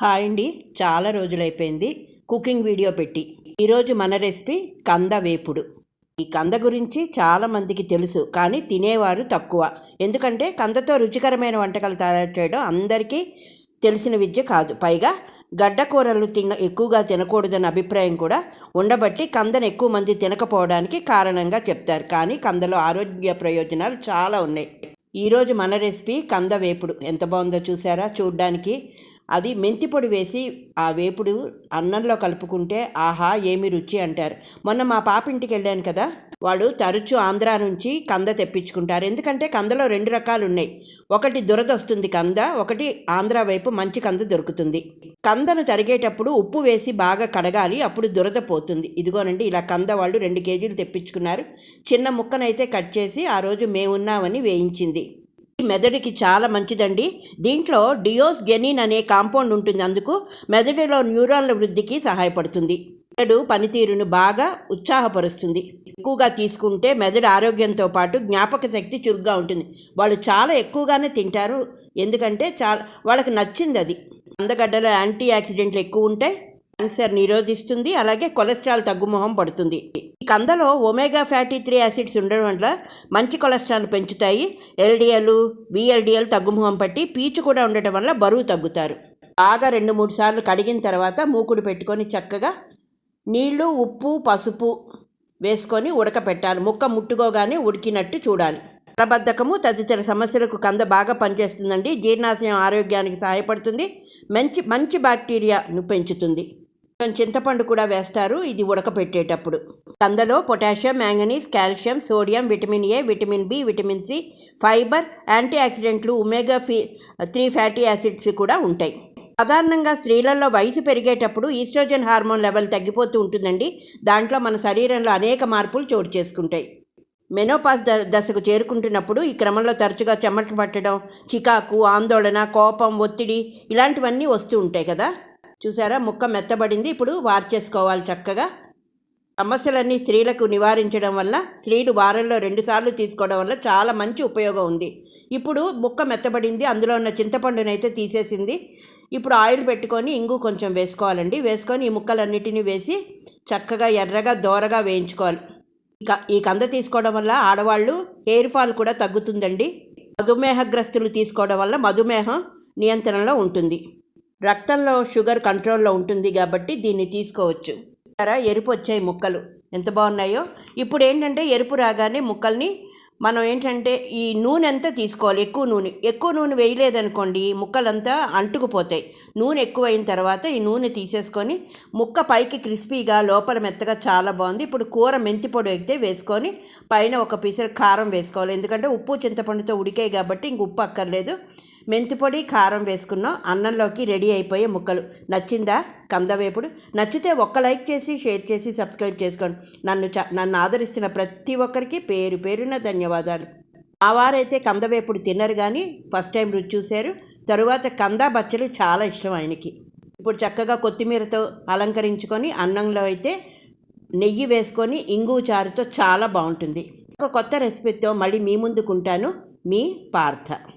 Hi అండి. చాలా రోజులైపోయింది. Cooking video పెట్టి. ఈరోజు మన రెసిపీ కంద వేపుడు. ఈ కంద గురించి చాలామందికి తెలుసు కానీ తినేవారు తక్కువ. ఎందుకంటే కందతో రుచికరమైన వంటకాలు తయారు చేయడం అందరికీ తెలిసిన విద్య కాదు. పైగా గడ్డ కూరలు తిన ఎక్కువగా తినకూడదన్న అభిప్రాయం కూడా ఉండబట్టి కందను ఎక్కువ మంది తినకపోవడానికి కారణంగా చెప్తారు. కానీ కందలో ఆరోగ్య ప్రయోజనాలు చాలా ఉన్నాయి. ఈరోజు మన రెసిపీ కంద వేపుడు. ఎంత బాగుందో చూసారా? చూడ్డానికి అది మెంతి పొడి వేసి ఆ వేపుడు అన్నంలో కలుపుకుంటే ఆహా ఏమి రుచి అంటారు. మొన్న మా పాపింటికి వెళ్ళాను కదా వాడు తరచూ ఆంధ్రా నుంచి కంద తెప్పించుకుంటారు. ఎందుకంటే కందలో రెండు రకాలు ఉన్నాయి ఒకటి దురద వస్తుంది కంద ఒకటి ఆంధ్రా వైపు మంచి కంద దొరుకుతుంది. కందను తరిగేటప్పుడు ఉప్పు వేసి బాగా కడగాలి అప్పుడు దురద పోతుంది. ఇదిగోనండి ఇలా కంద వాళ్ళు రెండు కేజీలు తెప్పించుకున్నారు. చిన్న ముక్కనైతే కట్ చేసి ఆ రోజు మేమున్నామని వేయించింది. మెదడుకి చాలా మంచిదండి. దీంట్లో డియోస్ గెనిన్ అనే కాంపౌండ్ ఉంటుంది. అందుకు మెదడులో న్యూరాన్ల వృద్ధికి సహాయపడుతుంది. మెదడు పనితీరును బాగా ఉత్సాహపరుస్తుంది. ఎక్కువగా తీసుకుంటే మెదడు ఆరోగ్యంతో పాటు జ్ఞాపక శక్తి చురుగ్గా ఉంటుంది. వాళ్ళు చాలా ఎక్కువగానే తింటారు. ఎందుకంటే చాలా వాళ్ళకి నచ్చింది అది. అందగడ్డలో యాంటీ ఆక్సిడెంట్లు ఎక్కువ ఉంటాయి క్యాన్సర్ నిరోధిస్తుంది. అలాగే కొలెస్ట్రాల్ తగ్గుముఖం పడుతుంది. కందలో ఒమేగా ఫ్యాటీ త్రీ యాసిడ్స్ ఉండడం వల్ల మంచి కొలెస్ట్రాల్ పెంచుతాయి. ఎల్డిఎల్ విఎల్డిఎల్ తగ్గుముఖం పట్టి పీచు కూడా ఉండటం వల్ల బరువు తగ్గుతారు. బాగా రెండు మూడు సార్లు కడిగిన తర్వాత మూకుడు పెట్టుకొని చక్కగా నీళ్ళు ఉప్పు పసుపు వేసుకొని ఉడకపెట్టాలి. ముక్క ముట్టుకోగానే ఉడికినట్టు చూడాలి. మలబద్ధకము తదితర సమస్యలకు కంద బాగా పనిచేస్తుందండి. జీర్ణాశయం ఆరోగ్యానికి సహాయపడుతుంది. మంచి మంచి బ్యాక్టీరియాను పెంచుతుంది. చింతపండు కూడా వేస్తారు. ఇది ఉడకపెట్టేటప్పుడు. కందలో potassium manganese calcium sodium vitamin A vitamin B vitamin C fibre anti ఆక్సిడెంట్లు ఒమేగా ఫీ త్రీ ఫ్యాటీ యాసిడ్స్ కూడా ఉంటాయి. సాధారణంగా స్త్రీలలో వయసు పెరిగేటప్పుడు ఈస్ట్రోజన్ హార్మోన్ లెవెల్ తగ్గిపోతూ ఉంటుందండి. దాంట్లో మన శరీరంలో అనేక మార్పులు చోటు చేసుకుంటాయి. మెనోపాస్ ద దశకు చేరుకుంటున్నప్పుడు ఈ క్రమంలో తరచుగా చెమట పట్టడం చికాకు ఆందోళన కోపం ఒత్తిడి ఇలాంటివన్నీ వస్తూ ఉంటాయి కదా. చూసారా? ముక్క మెత్తబడింది. ఇప్పుడు వార్ చేసుకోవాలి చక్కగా. సమస్యలన్నీ స్త్రీలకు నివారించడం వల్ల స్త్రీలు వారంలో రెండుసార్లు తీసుకోవడం వల్ల చాలా మంచి ఉపయోగం ఉంది. ఇప్పుడు ముక్క మెత్తబడింది అందులో ఉన్న చింతపండునైతే తీసేసింది. ఇప్పుడు ఆయిల్ పెట్టుకొని ఇంగు కొంచెం వేసుకోవాలండి. వేసుకొని ఈ ముక్కలన్నిటినీ వేసి చక్కగా ఎర్రగా దోరగా వేయించుకోవాలి. ఈ కంద తీసుకోవడం వల్ల ఆడవాళ్ళు హెయిర్ ఫాల్ కూడా తగ్గుతుందండి. మధుమేహగ్రస్తులు తీసుకోవడం వల్ల మధుమేహం నియంత్రణలో ఉంటుంది. రక్తంలో షుగర్ కంట్రోల్లో ఉంటుంది కాబట్టి దీన్ని తీసుకోవచ్చు. ఎరుపు వచ్చాయి ముక్కలు. ఎంత బాగున్నాయో? ఇప్పుడు ఏంటంటే ఎరుపు రాగానే ముక్కల్ని మనం ఏంటంటే ఈ నూనె అంతా తీసుకోవాలి. ఎక్కువ నూనె. ఎక్కువ నూనె వేయలేదనుకోండి ముక్కలంతా అంటుకుపోతాయి. నూనె ఎక్కువ అయిన తర్వాత ఈ నూనె తీసేసుకొని ముక్క పైకి క్రిస్పీగా లోపల మెత్తగా చాలా బాగుంది. ఇప్పుడు కూర మెంతి పొడి ఎక్కితే వేసుకొని పైన ఒక పిసర్ కారం వేసుకోవాలి. ఎందుకంటే ఉప్పు చింతపండుతో ఉడికాయి కాబట్టి ఇంక ఉప్పు అక్కర్లేదు. మెంతిపొడి కారం వేసుకున్నాం అన్నంలోకి రెడీ అయిపోయే ముక్కలు. నచ్చిందా? కందవేపుడు. నచ్చితే ఒక్క లైక్ చేసి షేర్ చేసి సబ్స్క్రైబ్ చేసుకోండి. నన్ను నన్ను ఆదరిస్తున్న ప్రతి ఒక్కరికి పేరు పేరున ధన్యవాదాలు. ఆ వారైతే కందవేపుడు తిన్నారు కానీ ఫస్ట్ టైం రుచి చూశారు. తరువాత కంద బచ్చలు చాలా ఇష్టం ఆయనకి. ఇప్పుడు చక్కగా కొత్తిమీరతో అలంకరించుకొని అన్నంలో అయితే నెయ్యి వేసుకొని ఇంగు చారుతో చాలా బాగుంటుంది. ఒక కొత్త రెసిపీతో మళ్ళీ మీ ముందుకుంటాను. మీ పార్థ.